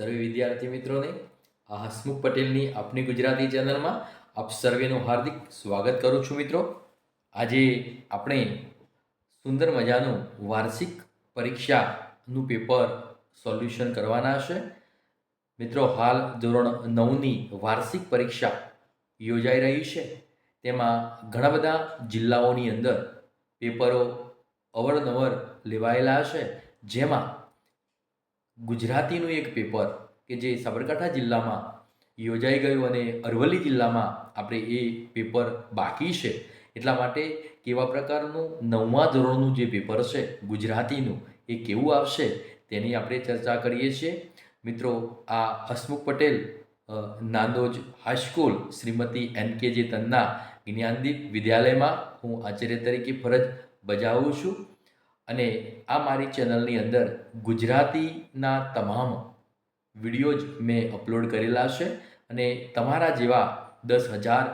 સર્વે વિદ્યાર્થી મિત્રોને આ હસમુખ પટેલની આપની ગુજરાતી ચેનલમાં આપ સર્વેનું હાર્દિક સ્વાગત કરું છું મિત્રો. આજે આપણે સુંદર મજાનું વાર્ષિક પરીક્ષાનું પેપર સોલ્યુશન કરવાના છે મિત્રો, હાલ ધોરણ નવની વાર્ષિક પરીક્ષા યોજાઈ રહી છે. તેમાં ઘણા બધા જિલ્લાઓની અંદર પેપરો અવરનવર લેવાયેલા છે જેમાં ગુજરાતીનું એક પેપર કે જે સાબરકાંઠા જિલ્લામાં યોજાઈ ગયું અને અરવલ્લી જિલ્લામાં આપણે એ પેપર બાકી છે. એટલા માટે કેવા પ્રકારનું નવમા ધોરણનું જે પેપર છે, ગુજરાતીનું, એ કેવું આવશે તેની આપણે ચર્ચા કરીએ છીએ. મિત્રો, આ Hasmukh Patel Nandoj high school Shrimati N K J Tanna Gyandeep વિદ્યાલયમાં હું આચાર્ય તરીકે ફરજ બજાવું છું. અને આ મારી ચેનલની અંદર ગુજરાતીના તમામ વીડિયો જ મેં અપલોડ કરેલા છે અને તમારા જેવા દસ હજાર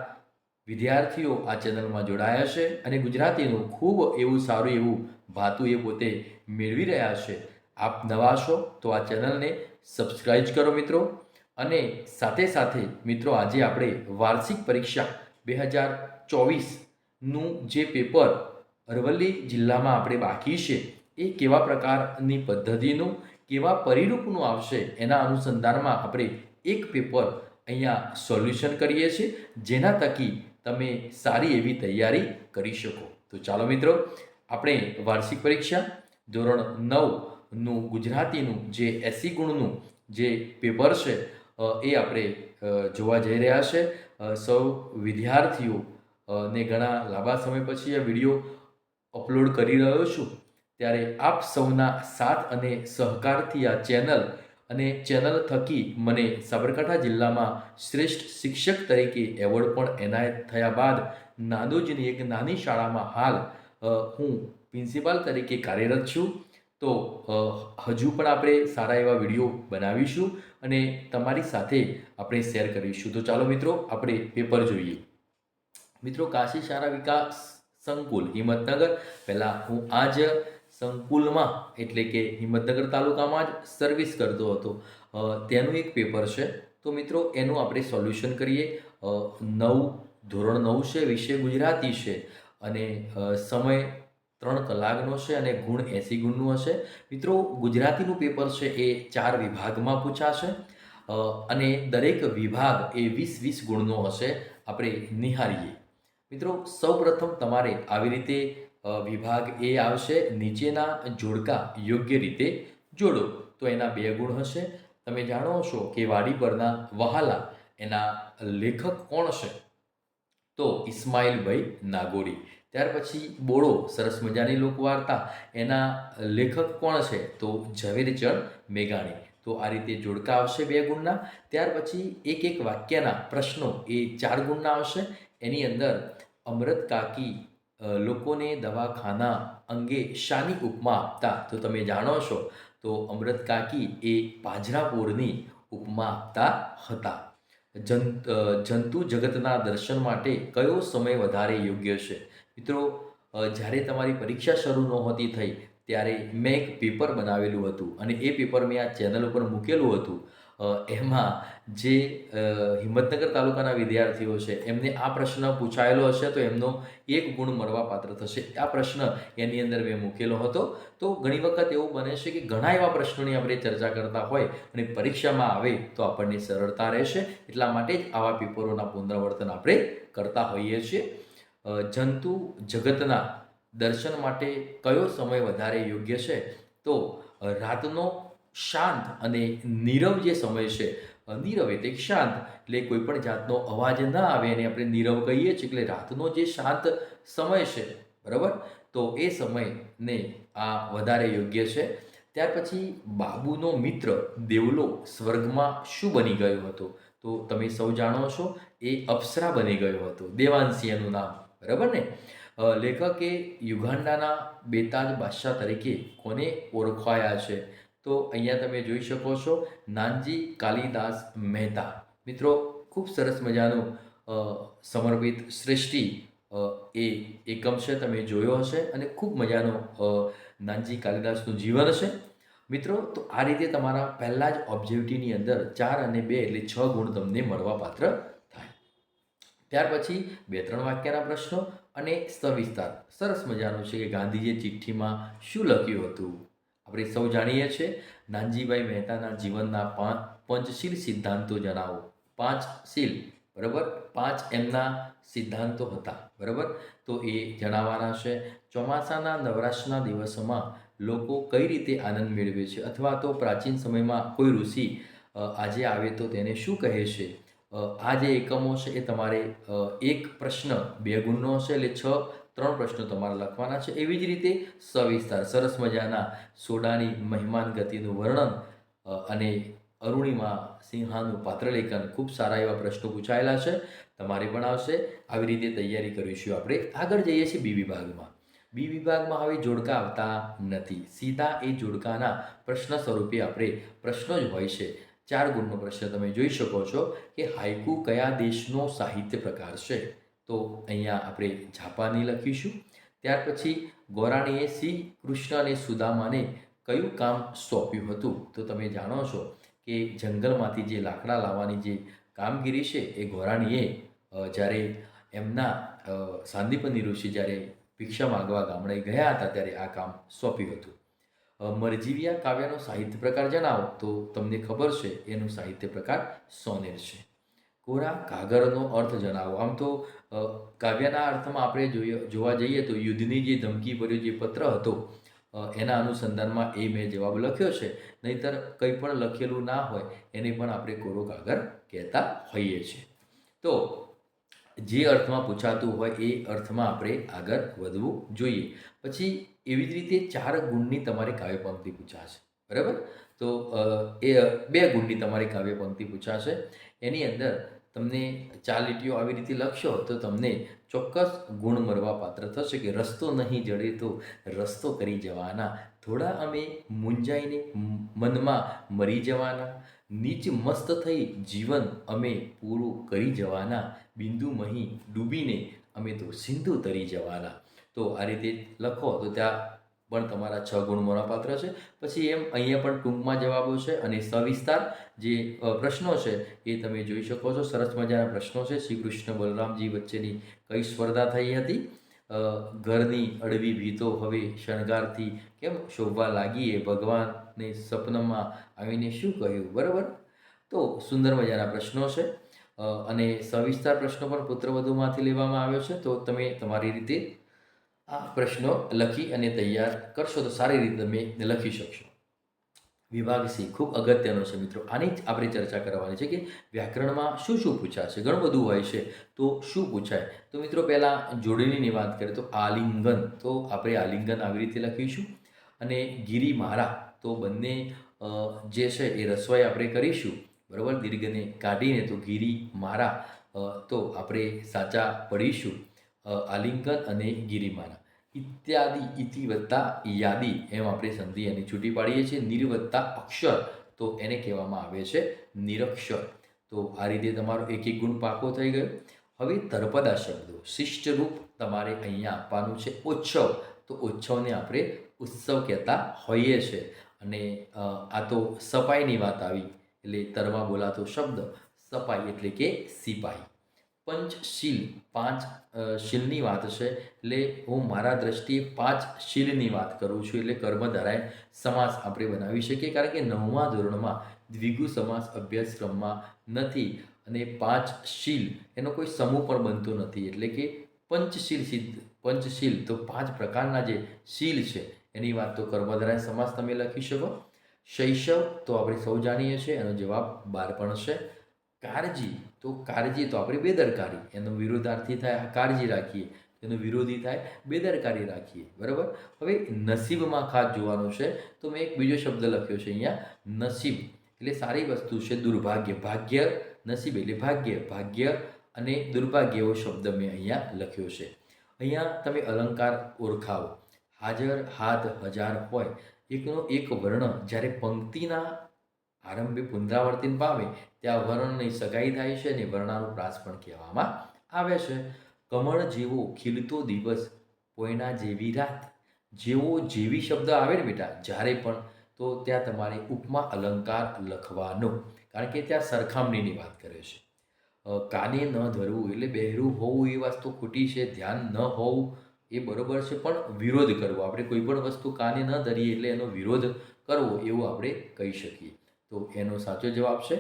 વિદ્યાર્થીઓ આ ચેનલમાં જોડાયા છે અને ગુજરાતીનું ખૂબ એવું સારું એવું ભાતું એ પોતે મેળવી રહ્યા છે. આપ નવા છો તો આ ચેનલને સબસ્ક્રાઈબ કરો મિત્રો અને સાથે સાથે મિત્રો આજે આપણે વાર્ષિક પરીક્ષા બે હજાર ચોવીસનું જે પેપર અરવલ્લી જિલ્લામાં આપણે બાકી છે. એ કેવા પ્રકારની પદ્ધતિનું, કેવા પરિરૂપનું આવશે એના અનુસંધાનમાં આપણે એક પેપર અહીંયા સોલ્યુશન કરીએ છીએ, જેના થકી તમે સારી એવી તૈયારી કરી શકો. તો ચાલો મિત્રો, આપણે વાર્ષિક પરીક્ષા, ધોરણ નવનું ગુજરાતીનું જે એસી ગુણનું જે પેપર છે એ આપણે જોવા જઈ રહ્યા છે. સૌ વિદ્યાર્થીઓ ને ઘણા લાંબા સમય પછી આ વીડિયો અપલોડ કરી રહ્યો છું. ત્યારે આપ સૌના સાથ અને સહકારથી આ ચેનલ અને ચેનલ થકી મને સાબરકાંઠા જિલ્લામાં શ્રેષ્ઠ શિક્ષક તરીકે એવોર્ડ પણ એનાયત થયા બાદ નાદોજની એક નાની શાળામાં હાલ હું પ્રિન્સિપાલ તરીકે કાર્યરત છું. તો હજુ પણ આપણે સારા એવા વીડિયો બનાવીશું અને તમારી સાથે આપણે શેર કરીશું. તો ચાલો મિત્રો, આપણે પેપર જોઈએ. મિત્રો, કાશી શાળા વિકાસ સંકુલ હિંમતનગર. પહેલાં હું આ જ સંકુલમાં, એટલે કે હિંમતનગર તાલુકામાં જ સર્વિસ કરતો હતો. તેનું એક પેપર છે. તો મિત્રો, એનું આપણે સોલ્યુશન કરીએ. નવ, ધોરણ નવ છે, વિષય ગુજરાતી છે. અને સમય ત્રણ કલાકનો છે અને ગુણ એંસી ગુણનું હશે. મિત્રો, ગુજરાતીનું પેપર છે એ ચાર વિભાગમાં પૂછાશે. અને દરેક વિભાગ એ વીસ વીસ ગુણનો હશે. આપણે નિહાળીએ. મિત્રો, સૌપ્રથમ તમારે આવી રીતે વિભાગ એ આવશે, નીચેના જોડકા યોગ્ય રીતે જોડો. તો એના બે ગુણ હશે. તમે જાણો છો કે વાડી પરના વહાલા એના લેખક કોણ છે તો ઇસ્માઇલભાઈ નાગોરી. ત્યાર પછી બોળો સરસ મજાની લોકવાર્તા. એના લેખક કોણ છે તો ઝવેરચંદ મેઘાણી. તો આ રીતે જોડકા આવશે બે ગુણના. ત્યાર પછી એક એક વાક્યના પ્રશ્નો એ ચાર ગુણના આવશે. એની અંદર અમૃત કાકી લોકોને દવાખાના અંગે શાની ઉપમા આપતા. તો તમે જાણો છો, તો અમૃત કાકી એ પાજરાપોરની ઉપમા આપતા હતા. જંત જંતુ જગતના દર્શન માટે કયો સમય વધારે યોગ્ય છે? મિત્રો જ્યારે તમારી પરીક્ષા શરૂ નહોતી થઈ, ત્યારે મેં એક પેપર બનાવેલું હતું અને એ પેપર મેં આ ચેનલ ઉપર મૂકેલું હતું. એમાં જે હિંમતનગર તાલુકાના વિદ્યાર્થીઓ છે, એમને આ પ્રશ્ન પૂછાયેલો હશે તો એમનો એક ગુણ મળવા પાત્ર થશે. આ પ્રશ્ન એની અંદર મેં મૂકેલો હતો. તો ઘણી વખત એવું બને છે કે ઘણા એવા પ્રશ્નોની આપણે ચર્ચા કરતા હોય અને પરીક્ષામાં આવે તો આપણને સરળતા રહેશે. એટલા માટે જ આવા પેપરોના પુનરાવર્તન આપણે કરતા હોઈએ છીએ. જંતુ જગતના દર્શન માટે કયો સમય વધારે યોગ્ય છે? તો રાતનો શાંત અને નીરવ જે સમય છે નીરવ એટલે શાંત, એટલે કોઈ પણ જાતનો અવાજ ના આવે એને આપણે નીરવ કહીએ છીએ, એટલે રાતનો જે શાંત સમય છે, બરાબર? તો એ સમયને આ વધારે યોગ્ય છે. ત્યાર પછી બાબુનો મિત્ર દેવલો સ્વર્ગમાં શું બની ગયો હતો? તો તમે સૌ જાણો છો, એ અપ્સરા બની ગયો હતો, દેવાંશી નામ, બરાબર ને? લેખકે યુગાન્ડાના બેતાજ બાદશાહ તરીકે કોને ઓળખાયા છે? તો અહીંયા તમે જોઈ શકો છો નાનજી કાલિદાસ મહેતા. મિત્રો, ખૂબ સરસ મજાનું સમર્પિત સૃષ્ટિ એ એકમ છે, તમે જોયો હશે અને ખૂબ મજાનો નાનજી કાલિદાસનું જીવન હશે. મિત્રો, તો આ રીતે તમારા પહેલાં જ ઓબ્જેક્ટિવની અંદર ચાર અને બે એટલે છ ગુણ તમને મળવાપાત્ર થાય. ત્યાર પછી બે ત્રણ વાક્યના પ્રશ્નો અને સવિસ્તાર સરસ મજાનું છે કે ગાંધીજીએ ચિઠ્ઠીમાં શું લખ્યું હતું? આપણે સૌ જાણીએ છીએ, નાનજીભાઈ મહેતાના જીવનના પાંચ પંચશીલ સિદ્ધાંતો જણાવો. પાંચ શીલ, બરાબર? પાંચ એમના સિદ્ધાંતો હતા, બરાબર? તો એ જણાવવાના છે, ચોમાસાના નવરાશના દિવસોમાં લોકો કઈ રીતે આનંદ મેળવે છે? અથવા તો પ્રાચીન સમયમાં કોઈ ઋષિ આજે આવે તો તેને શું કહે છે? આ જે એકમો છે એ તમારે એક પ્રશ્ન, બે ગુણનો હશે એટલે છ ત્રણ પ્રશ્નો તમારે લખવાના છે. એવી જ રીતે સવિસ્તાર, સરસ મજાના સોડાની મહેમાન ગતિનું વર્ણન અને અરુણિમા સિંહાનું પાત્રલેખન. ખૂબ સારા એવા પ્રશ્નો પૂછાયેલા છે. તમારે પણ આવશે. આવી રીતે તૈયારી કરીશું આપણે. આગળ જઈએ છીએ બી વિભાગમાં. બી વિભાગમાં હવે જોડકા આવતા નથી. સીધા એ જોડકાના પ્રશ્ન સ્વરૂપે આપણે પ્રશ્નો જ હોય છે. ચાર ગુણનો પ્રશ્ન તમે જોઈ શકો છો કે હાઇકુ કયા દેશનો સાહિત્ય પ્રકાર છે? તો અહીંયા આપણે જાપાની લખીશું. ત્યાર પછી ગોરાણીએ શ્રી કૃષ્ણ અને સુદામાને કયું કામ સોંપ્યું હતું? તો તમે જાણો છો કે જંગલમાંથી જે લાકડા લાવવાની જે કામગીરી છે એ ગોરાણીએ જ્યારે એમના સાંદીપની ઋષિ જ્યારે ભિક્ષા માગવા ગામડે ગયા હતા ત્યારે આ કામ સોંપ્યું હતું. મરજીવિયા કાવ્યનો સાહિત્ય પ્રકાર જણાવો તો તમને ખબર છે એનું સાહિત્ય પ્રકાર સોનેર છે. કોરા કાગળનો અર્થ જણાવો? આમ તો કાવ્યના અર્થમાં આપણે જોઈએ, જોવા જઈએ તો યુદ્ધની જે ધમકી ભર્યો જે પત્ર હતો એના અનુસંધાનમાં એ મેં જવાબ લખ્યો છે. નહીતર કંઈ પણ લખેલું ના હોય, એને પણ આપણે કોરો કાગળ કહેતા હોઈએ છીએ. તો, જે અર્થમાં પૂછાતું હોય એ અર્થમાં આપણે આગળ વધવું જોઈએ. પછી એવી જ રીતે ચાર ગુણની તમારે કાવ્ય પૂછાશે. બરાબર? તો એ બે ગુણની તમારી કાવ્ય પૂછાશે. એની અંદર તમને ચાર લીટીઓ આવી રીતે લખશો તો તમને ચોક્કસ ગુણ મળવા પાત્ર થશે કે રસ્તો નહીં જડે તો રસ્તો કરી જવાના. થોડા અમે મૂંઝાઈને મનમાં મરી જવાના. નીચ મસ્ત થઈ જીવન અમે પૂરું કરી જવાના. બિંદુ મહી ડૂબીને અમે તો સિંધુ તરી જવાના. તો આ રીતે લખો તો ત્યાં પણ તમારા છ ગુણ મળવાપાત્ર છે. પછી એમ અહીંયા પણ ટૂંકમાં જવાબો છે અને સવિસ્તાર જે પ્રશ્નો છે એ તમે જોઈ શકો છો. સરસ મજાના પ્રશ્નો છે. શ્રી કૃષ્ણ બલરામજી વચ્ચેની કઈ સ્પર્ધા થઈ હતી? ઘરની અડવી ભીતો હવે શણગારથી કેમ શોભવા લાગીએ ભગવાનને સપનામાં આવીને શું કહ્યું? બરાબર? તો સુંદર મજાના પ્રશ્નો છે. અને સવિસ્તાર પ્રશ્નો પણ પુત્રવધુમાંથી લેવામાં આવ્યો છે. તો તમે તમારી રીતે આ પ્રશ્નો લખી અને તૈયાર કરશો તો સારી રીતે તમે લખી શકશો. વિભાગ સી, ખૂબ અગત્યનો છે મિત્રો. આની જ આપણે ચર્ચા કરવાની છે કે વ્યાકરણમાં શું શું પૂછાશે ઘણું બધું હોય છે. તો શું પૂછાય? તો મિત્રો પહેલાં જોડણીની વાત કરીએ તો આલિંગન. તો આપણે આલિંગન આવી રીતે લખીશું. અને ગિરી મારા તો બંને જે છે એ રસવાઈ આપણે કરીશું. બરાબર? દીર્ઘને કાઢીને તો ગિરી મારા તો આપણે સાચા પડીશું. આલિંગન અને ગિરિમાના. ઇત્યાદિ ઇતિ વત્તા યાદી એમ આપણે સંધિ એની છૂટી પાડીએ છીએ. નિર્વત્તા અક્ષર તો એને કહેવામાં આવે છે નિરક્ષર. તો આ રીતે તમારો એક એક ગુણ પાકો થઈ ગયો. હવે તરપદા શબ્દો. શિષ્ટ રૂપ તમારે અહીંયા આપવાનું છે ઉત્સવ. તો ઉત્સવને આપણે ઉત્સવ કહેતા હોઈએ છીએ અને આ તો સપાઈની વાત આવી. એટલે તરમાં બોલાતો શબ્દ. સપાઈ એટલે કે સિપાઈ પંચશીલ પાંચ શીલની વાત છે. એટલે હું મારા દ્રષ્ટિએ પાંચ શીલની વાત કરું છું. એટલે કર્મધારાય સમાસ આપણે બનાવી શકીએ. કારણ કે નવમા ધોરણમાં દ્વિગુ સમાસ અભ્યાસક્રમમાં નથી અને પાંચ શીલ એનો કોઈ સમૂહ પણ બનતો નથી. એટલે કે પંચશીલ સિદ્ધ પંચશીલ તો પાંચ પ્રકારના જે શીલ છે, એની વાત તો કર્મધારાય સમાસ તમે લખી શકો. શૈશવ તો આપણે સૌ જાણીએ છીએ. એનો જવાબ બાળપણ છે. કાળજી. તો કાળજી તો આપણે બેદરકારી. એનો વિરોધાર્થી થાય કાળજી રાખીએ. એનો વિરોધી થાય, બેદરકારી રાખીએ. બરાબર? હવે નસીબમાં ખાસ જોવાનું છે. તો મેં એક બીજો શબ્દ લખ્યો છે અહીંયા. નસીબ. એટલે સારી વસ્તુ છે દુર્ભાગ્ય. ભાગ્ય નસીબ એટલે ભાગ્ય. ભાગ્ય અને દુર્ભાગ્ય એવો શબ્દ મેં અહીંયા લખ્યો છે. અહીંયા તમે અલંકાર ઓળખાવો. હાજર હાથ હજાર હોય. એકનો એક વર્ણ જ્યારે પંક્તિના આરંભે પુનરાવર્તિન પામે ત્યાં વર્ણની સગાઈ થાય છે અને વર્ણાનુપ્રાસ પણ કહેવામાં આવે છે. કમળ જેવો ખીલતો દિવસ કોઈના જેવી રાત. જેવો જેવી શબ્દ આવે ને બેટા, જ્યારે પણ, તો ત્યાં તમારે ઉપમા અલંકાર લખવાનો. કારણ કે ત્યાં સરખામણીની વાત કરે છે. કાને ન ધરવું એટલે બહેરું હોવું એ વસ્તુ ખોટી છે, ધ્યાન ન હોવું એ બરોબર છે, પણ વિરોધ કરવો. આપણે કોઈ પણ વસ્તુ કાને ન ધરીએ એટલે એનો વિરોધ કરવો એવું આપણે કહી શકીએ. તો એનો સાચો જવાબ છે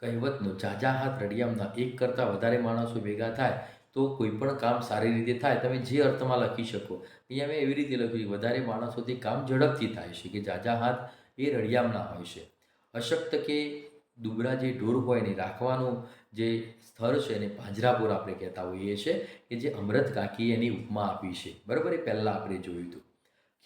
કહેવતનો, જાજા હાથ રડિયામના એક કરતાં વધારે માણસો ભેગા થાય તો કોઈ પણ કામ સારી રીતે થાય. તમે જે અર્થમાં લખી શકો. અહીંયા મેં એવી રીતે લખ્યું વધારે માણસોથી કામ ઝડપથી થાય છે કે જાજા હાથ એ રડિયામના હોય છે. અશક્ત કે દુબળા જે ઢોર હોય ને રાખવાનું જે સ્થળ છે એને પાંજરાપોર આપણે કહેતા હોઈએ છીએ કે જે અમૃત કાકી એની ઉપમા આપી છે. બરાબર? એ પહેલાં આપણે જોયું હતું.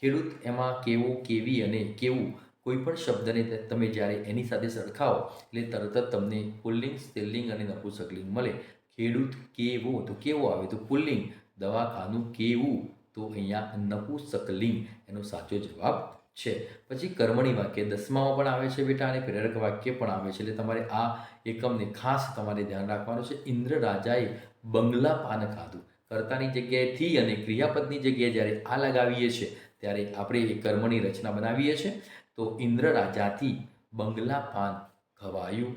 ખેડૂત એમાં કેવું, કેવી અને કેવું કોઈ પણ શબ્દને તમે જ્યારે એની સાથે સરખાવો, એટલે તરત જ તમને પુલ્લિંગ સ્ત્રીલિંગ અને નપુસકલિંગ મળે. ખેડૂત કેવો? તો કેવો આવે? તો પુલ્લિંગ. દવાખાનું કેવું? તો અહીંયા નપુસકલિંગ એનો સાચો જવાબ છે. પછી કર્મણી વાક્ય દસમામાં પણ આવે છે બેટા અને પ્રેરક વાક્ય પણ આવે છે. એટલે તમારે આ એકમને ખાસ તમારે ધ્યાન રાખવાનું છે. ઇન્દ્ર રાજાએ બંગલા પાન ખાધું. કર્તાની જગ્યાએ થી અને ક્રિયાપદની જગ્યાએ જ્યારે આ લગાવીએ છીએ, ત્યારે આપણે એ કર્મની રચના બનાવીએ છીએ. તો ઇન્દ્ર રાજાથી બંગલા પાન ખવાયું.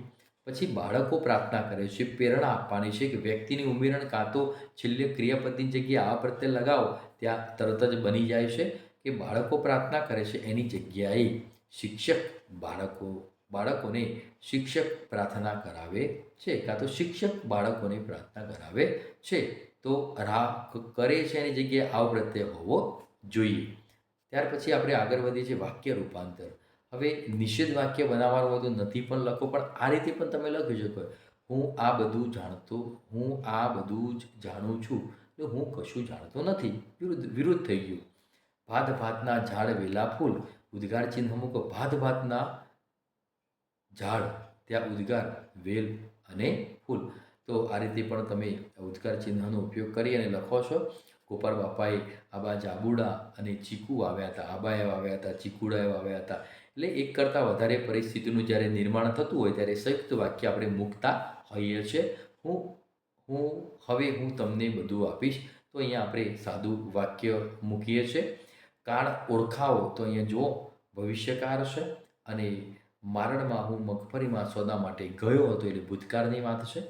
પછી બાળકો પ્રાર્થના કરે છે, પ્રેરણા આપવાની છે કે વ્યક્તિની ઉમેરણ કાં તો છેલ્લે ક્રિયાપદની જગ્યાએ આ પ્રત્યે લગાવો, ત્યાં તરત જ બની જાય છે કે બાળકો પ્રાર્થના કરે છે, એની જગ્યાએ શિક્ષક બાળકો, બાળકોને શિક્ષક પ્રાર્થના કરાવે છે, કાં તો શિક્ષક બાળકોને પ્રાર્થના કરાવે છે. તો રા કરે છે એની જગ્યાએ આવ પ્રત્યે હોવો જોઈએ. ત્યાર પછી આપણે આગળ વધીએ છીએ વાક્ય રૂપાંતર. હવે નિષેધ વાક્ય બનાવવાનું હોય તો નથી પણ લખો, પણ આ રીતે પણ તમે લખી શકો. હું આ બધું જાણતો, હું આ બધું જ જાણું છું. એટલે હું કશું જાણતો નથી. વિરુદ્ધ વિરુદ્ધ થઈ ગયું. ભાત ભાતના ઝાડ વેલા ફૂલ. ઉદ્ગાર ચિહ્ન મૂકો. ભાત ભાતના ઝાડ. ત્યાં ઉદ્ગાર, વેલ અને ફૂલ. તો આ રીતે પણ તમે ઉદ્ગાર ચિહ્નનો ઉપયોગ કરી અને લખો છો. ગોપાલ બાપાએ આબા જાબુડા અને ચીકુ આવ્યા હતા. આબાએ આવ્યા હતા, ચીકુડાએ આવ્યા હતા. એટલે એક કરતાં વધારે પરિસ્થિતિનું જ્યારે નિર્માણ થતું હોય ત્યારે સંયુક્ત વાક્ય આપણે મૂકતા હોઈએ છીએ. હું હું, હવે હું તમને બધું આપીશ. તો અહીંયા આપણે સાદું વાક્ય મૂકીએ છીએ. કાળ ઓળખાવો. તો અહીંયા જુઓ, ભવિષ્યકાળ છે અને મારણમાં હું મગફળીમાં સોદા માટે ગયો હતો એટલે ભૂતકાળની વાત છે.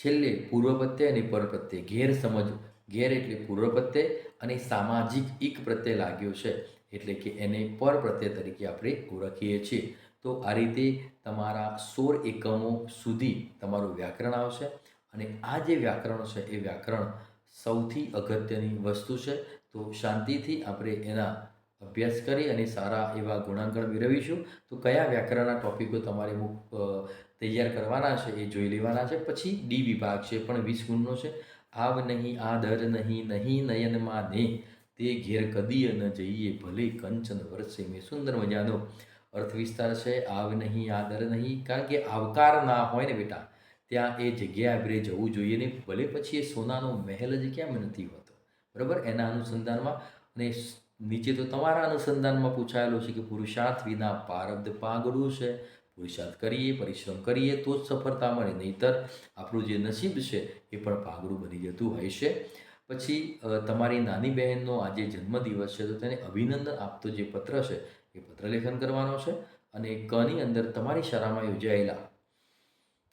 છેલ્લે પૂર્વ પ્રત્યય અને પર પ્રત્યય ઘેર સમજ, ઘેર એટલે પૂર્વ પ્રત્યય અને સામાજિક એક પ્રત્યય લાગ્યો છે. એટલે કે એને પર પ્રત્યય તરીકે આપણે ઓળખીએ છીએ. તો આ રીતે તમારા સોળ એકમો સુધી તમારું વ્યાકરણ આવશે અને આ જે વ્યાકરણ છે, એ વ્યાકરણ સૌથી અગત્યની વસ્તુ છે. તો શાંતિથી આપણે એના અભ્યાસ કરી અને સારા એવા ગુણાંકન મેળવીશું. તો કયા વ્યાકરણના ટોપિકો તમારે તૈયાર કરવાના છે, એ જોઈ લેવાના છે. પછી ડી વિભાગ છે પણ વીસ ગુણનો છે. આવ નહીં, આદર નહીં નહીં નયનમાં ને તે ઘેર કદીય ન જઈએ, ભલે કંચન વર્ષે મેં સુંદર મજાનો અર્થ વિસ્તાર છે. આવ નહીં, આદર નહીં, કારણ કે આવકાર ના હોય ને બેટા. ત્યાં એ જગ્યા આપણે જવું જોઈએ ને ભલે પછી એ સોનાનો મહેલ જ કેમ નથી હોતો. બરાબર? એના અનુસંધાનમાં અને નીચે તો તમારા અનુસંધાનમાં પૂછાયેલું છે કે પુરુષાર્થ વિના પારબ્ધ પાગડું છે. પુરુષાર્થ કરીએ, પરિશ્રમ કરીએ, તો જ સફળતા મળે. નહીતર આપણું જે નસીબ છે એ પણ પાગડું બની જતું હોય છે. પછી તમારી નાની બહેનનો આજે જન્મદિવસ છે, તો તેને અભિનંદન આપતો જે પત્ર છે એ પત્ર લેખન કરવાનો છે અને કની અંદર તમારી શાળામાં યોજાયેલા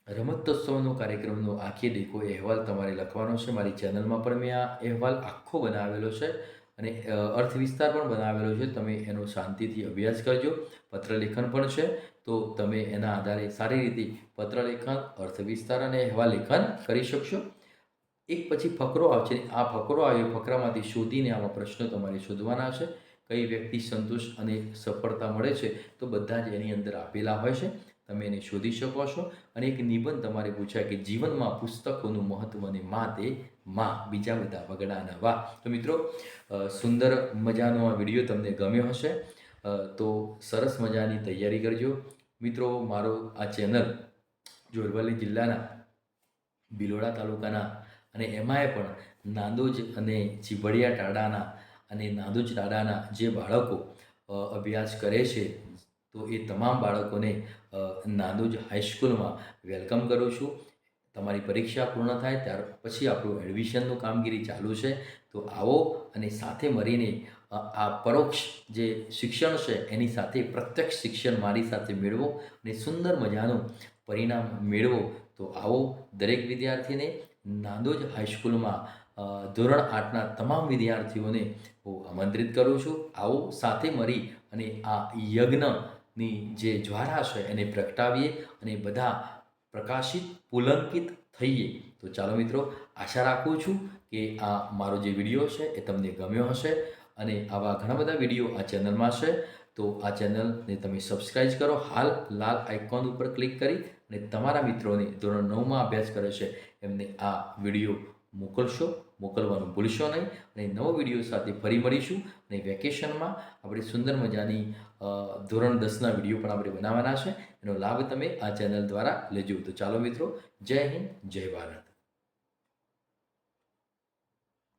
રમતોત્સવનો કાર્યક્રમનો આખી દેખો અહેવાલ તમારે લખવાનો છે. મારી ચેનલમાં પણ મેં આ અહેવાલ આખો બનાવેલો છે અને અર્થ વિસ્તાર પણ બનાવેલો છે. તમે એનો શાંતિથી અભ્યાસ કરજો. પત્રલેખન પણ છે. તો તમે એના આધારે સારી રીતે પત્રલેખન અર્થ વિસ્તાર અને અહેવાલ લેખન કરી શકશો. એક પછી ફકરો આવશે આ ફકરો આવ્યો ફકરામાંથી શોધીને આવા પ્રશ્નો તમારે શોધવાના છે. કઈ વ્યક્તિ સંતોષ અને સફળતા મળે છે તો બધા જ એની અંદર આપેલા હોય છે. તમે એને શોધી શકો છો. અને એક નિબંધ તમારે પૂછાય કે જીવનમાં પુસ્તકોનું મહત્વ અને મા તે મા, બીજા બધા વગડાના વાહ તો મિત્રો સુંદર મજાનો આ વીડિયો તમને ગમ્યો હશે. તો સરસ મજાની તૈયારી કરજો. મિત્રો, મારો આ ચેનલ જો જિલ્લાના બિલોડા તાલુકાના અને એમાંય પણ નાંદોજ અને ચીભડિયા ટાડાના અને નાંદોજ ટાડાના જે બાળકો અભ્યાસ કરે છે, તો એ તમામ બાળકોને નાંદોજ હાઈસ્કૂલમાં વેલકમ કરું છું. તમારી પરીક્ષા પૂર્ણ થાય ત્યાર પછી આપણું એડમિશનનું કામગીરી ચાલુ છે. તો આવો અને સાથે મળીને આ પરોક્ષ જે શિક્ષણ છે, એની સાથે પ્રત્યક્ષ શિક્ષણ મારી સાથે મેળવો અને સુંદર મજાનું પરિણામ મેળવો. તો આવો દરેક વિદ્યાર્થીને નાંદોજ હાઈસ્કૂલમાં ધોરણ આઠના તમામ વિદ્યાર્થીઓને હું આમંત્રિત કરું છું. આવો સાથે મળી અને આ યજ્ઞની જે જ્વારા છે, એને પ્રગટાવીએ અને બધા પ્રકાશિત, પુલંકિત થઈએ. તો ચાલો મિત્રો, આશા રાખું છું કે આ મારો જે વીડિયો છે, એ તમને ગમ્યો હશે. અને આવા ઘણા બધા વીડિયો આ ચેનલમાં છે તો આ ચેનલને તમે સબસ્ક્રાઇબ કરો, હાલ લાલ આઇકોન ઉપર ક્લિક કરી અને તમારા મિત્રોને ધોરણ નવમાં અભ્યાસ કરે છે, એમને આ વીડિયો મોકલશો. મોકલવાનું ભૂલશો નહીં. અને નવો વીડિયો સાથે ફરી મળીશું. અને વેકેશનમાં આપણે સુંદર મજાની ધોરણ દસના વીડિયો પણ આપણે બનાવવાના છે. એનો લાભ તમે આ ચેનલ દ્વારા લેજો. તો ચાલો મિત્રો, જય હિન્દ, જય ભારત.